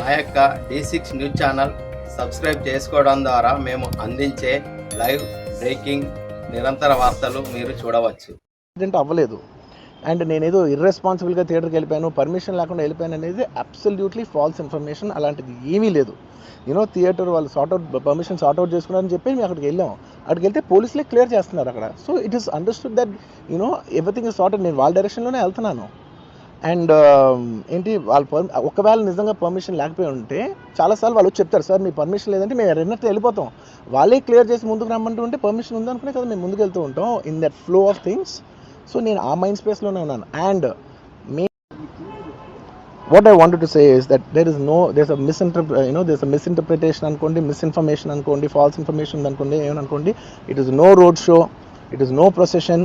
మా యొక్క D six news channel subscribe చేసుకోవడం ద్వారా మేము అందించే లైవ్ బ్రేకింగ్ నిరంతర వార్తలు మీరు చూడవచ్చు. యాక్సిడెంట్ అవ్వలేదు. అండ్ నేనేదో ఇర్రెస్పాన్సిబుల్గా థియేటర్కి వెళ్ళిపోయాను పర్మిషన్ లేకుండా వెళ్ళిపోయాను అనేది అబ్సల్యూట్లీ ఫాల్స్ ఇన్ఫర్మేషన్ అలాంటిది ఏమీ లేదు. యూనో థియేటర్ వాళ్ళు sort out permission sort out చేసుకున్నారని చెప్పి మేము అక్కడికి వెళ్ళాం. అక్కడికి వెళ్తే పోలీసులే క్లియర్ చేస్తున్నారు అక్కడ. So it is understood that you know everything is sorted నేను వాళ్ళ డైరెక్షన్లోనే వెళ్తున్నాను. అండ్ ఏంటి వాళ్ళు పర్ ఒకవేళ నిజంగా పర్మిషన్ లేకపోయి ఉంటే చాలాసార్లు వాళ్ళు చెప్తారు సార్ మీ పర్మిషన్ లేదంటే మేము రెండట్టు వెళ్ళిపోతాం. వాళ్ళే క్లియర్ చేసి ముందుకు రమ్మంటూ ఉంటే పర్మిషన్ ఉందనుకునే కదా మేము ముందుకు వెళ్తూ ఉంటాం in that flow of things so నేను ఆ మైండ్ స్పేస్లోనే ఉన్నాను. And me what I wanted to say is that there is no there's a misinterpret you know there's a misinterpretation అనుకోండి మిస్ఇన్ఫర్మేషన్ అనుకోండి ఫాల్స్ ఇన్ఫర్మేషన్ అనుకోండి ఏమనుకోండి it is no road show it is no procession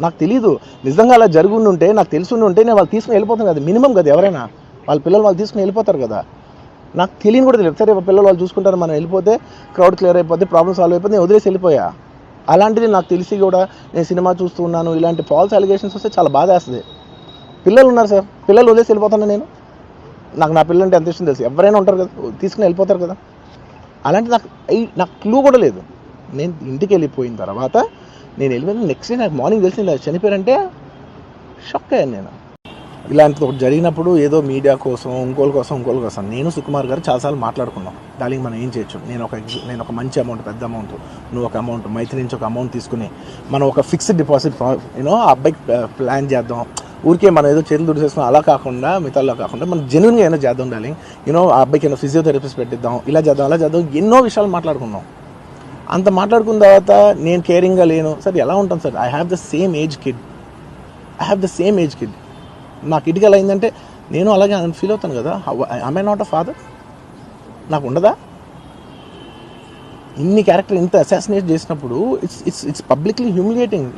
నాకు తెలియదు నిజంగా అలా జరుగుండి ఉంటే నాకు తెలుసుండి ఉంటే నేను వాళ్ళు తీసుకుని వెళ్ళిపోతాను కదా. మినిమం కదా ఎవరైనా. వాళ్ళ పిల్లలు వాళ్ళు తీసుకుని వెళ్ళిపోతారు కదా. నాకు తెలియని కూడా తెలియదు. సరే పిల్లలు వాళ్ళు చూసుకుంటారు మనం వెళ్ళిపోతే క్రౌడ్ క్లియర్ అయిపోతే ప్రాబ్లమ్ సాల్వ్ అయిపోతే నేను వదిలేసి వెళ్ళిపోయా. అలాంటిది నాకు తెలిసి కూడా నేను సినిమా చూస్తూ ఉన్నాను. ఇలాంటి ఫాల్స్ అలిగేషన్స్ వస్తే చాలా బాధ వేస్తుంది. పిల్లలు ఉన్నారు సార్. పిల్లలు వదిలేసి వెళ్ళిపోతాను నేను. నాకు నా పిల్లలు అంటే ఎంత ఇష్టం తెలుసు? ఎవరైనా ఉంటారు కదా. తీసుకుని వెళ్ళిపోతారు కదా. అలాంటి నాకు నాకు క్లూ కూడా లేదు. నేను ఇంటికి వెళ్ళిపోయిన తర్వాత నేను వెళ్ళిపోయిన నెక్స్ట్ డే నాకు మార్నింగ్ తెలిసి ఇలా చనిపోయారంటే షాక్ అయ్యాను నేను. ఇలాంటిది ఒకటి జరిగినప్పుడు ఏదో మీడియా కోసం ఇంకోళ్ళ కోసం ఇంకోళ్ళ కోసం. నేను సుకుమార్ గారు చాలాసార్లు మాట్లాడుకున్నాం. డార్లింగ్ మనం ఏం చేయొచ్చు? నేను ఒక ఎగ్జి- నేను ఒక మంచి అమౌంట్ పెద్ద అమౌంట్ నువ్వు ఒక అమౌంట్ మైత్రి నుంచి ఒక అమౌంట్ తీసుకుని మనం ఒక ఫిక్స్డ్ డిపాజిట్ యూనో ఆ అబ్బాయికి ప్లాన్ చేద్దాం. ఊరికే మనం ఏదో చేతులు దుడిసేసుకుని అలా కాకుండా మిగతాలో కాకుండా మనం జెన్యున్గా ఏమైనా చేద్దాం డార్లింగ్ యూనో ఆ అబ్బాయికి ఏమైనా ఫిజియోథెరపిస్ట్ పెట్టిద్దాం ఇలా చేద్దాం అలా చేద్దాం ఎన్నో విషయాలు మాట్లాడుకున్నాం. అంత మాట్లాడుకున్న తర్వాత నేను కేరింగ్గా లేను. సార్ ఎలా ఉంటాను sir? I have the same age kid I have the same age kid నాకు కిడ్కి ఎలా అయిందంటే నేను అలాగే ఫీల్ అవుతాను కదా. ఐ నాట్ అ ఫాదర్ నాకు ఉండదా? ఇన్ని క్యారెక్టర్ ఇంత అసాసినేట్ చేసినప్పుడు it's it's it's publicly humiliating